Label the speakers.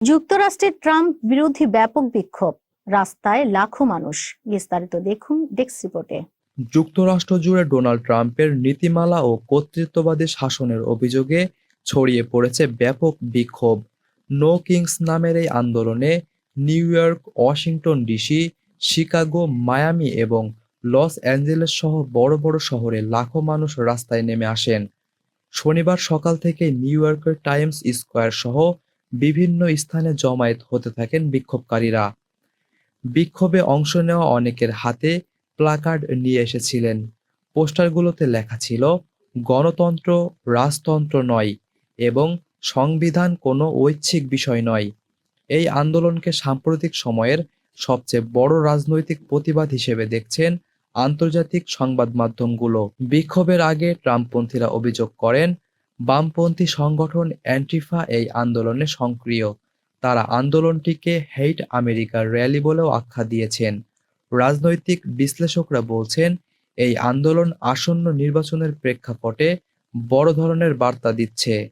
Speaker 1: যুক্তরাষ্ট্রের ট্রাম্প বিরোধী ব্যাপক বিক্ষোভ। রাস্তায় লাখো মানুষ। বিস্তারিত দেখুন ডেস্ক রিপোর্টে।
Speaker 2: যুক্তরাষ্ট্র জুড়ে ডোনাল্ড ট্রাম্পের নীতিমালা ও কর্তৃত্ববাদী শাসনের অভিযোগে ছড়িয়ে পড়েছে ব্যাপক বিক্ষোভ। নো কিংস নামের এই আন্দোলনে New York, Washington DC, Chicago, Miami এবং লস অ্যাঞ্জেলেস সহ বড় বড় শহরে লাখো মানুষ রাস্তায় নেমে আসেন। শনিবার সকাল থেকে নিউ ইয়র্কের টাইমস স্কোয়ার সহ বিভিন্ন স্থানে জমায়েত হতে থাকেন বিক্ষোভকারীরা। বিক্ষোভে অংশ নেওয়া অনেকের হাতে প্লাকার্ড নিয়ে এসেছিলেন। পোস্টারগুলোতে লেখা ছিল, গণতন্ত্র রাজতন্ত্র নয় এবং সংবিধান কোনো ঐচ্ছিক বিষয় নয়। এই আন্দোলনকে সাম্প্রতিক সময়ের সবচেয়ে বড় রাজনৈতিক প্রতিবাদ হিসেবে দেখছেন আন্তর্জাতিক সংবাদ মাধ্যমগুলো। বিক্ষোভের আগে ট্রাম্পপন্থীরা অভিযোগ করেন বামপন্থী সংগঠন অ্যান্টিফা এই আন্দোলনে সক্রিয়। তারা আন্দোলনটিকে হেইট আমেরিকার র্যালি বলেও আখ্যা দিয়েছেন। রাজনৈতিক বিশ্লেষকরা বলছেন, এই আন্দোলন আসন্ন নির্বাচনের প্রেক্ষাপটে বড় ধরনের বার্তা দিচ্ছে।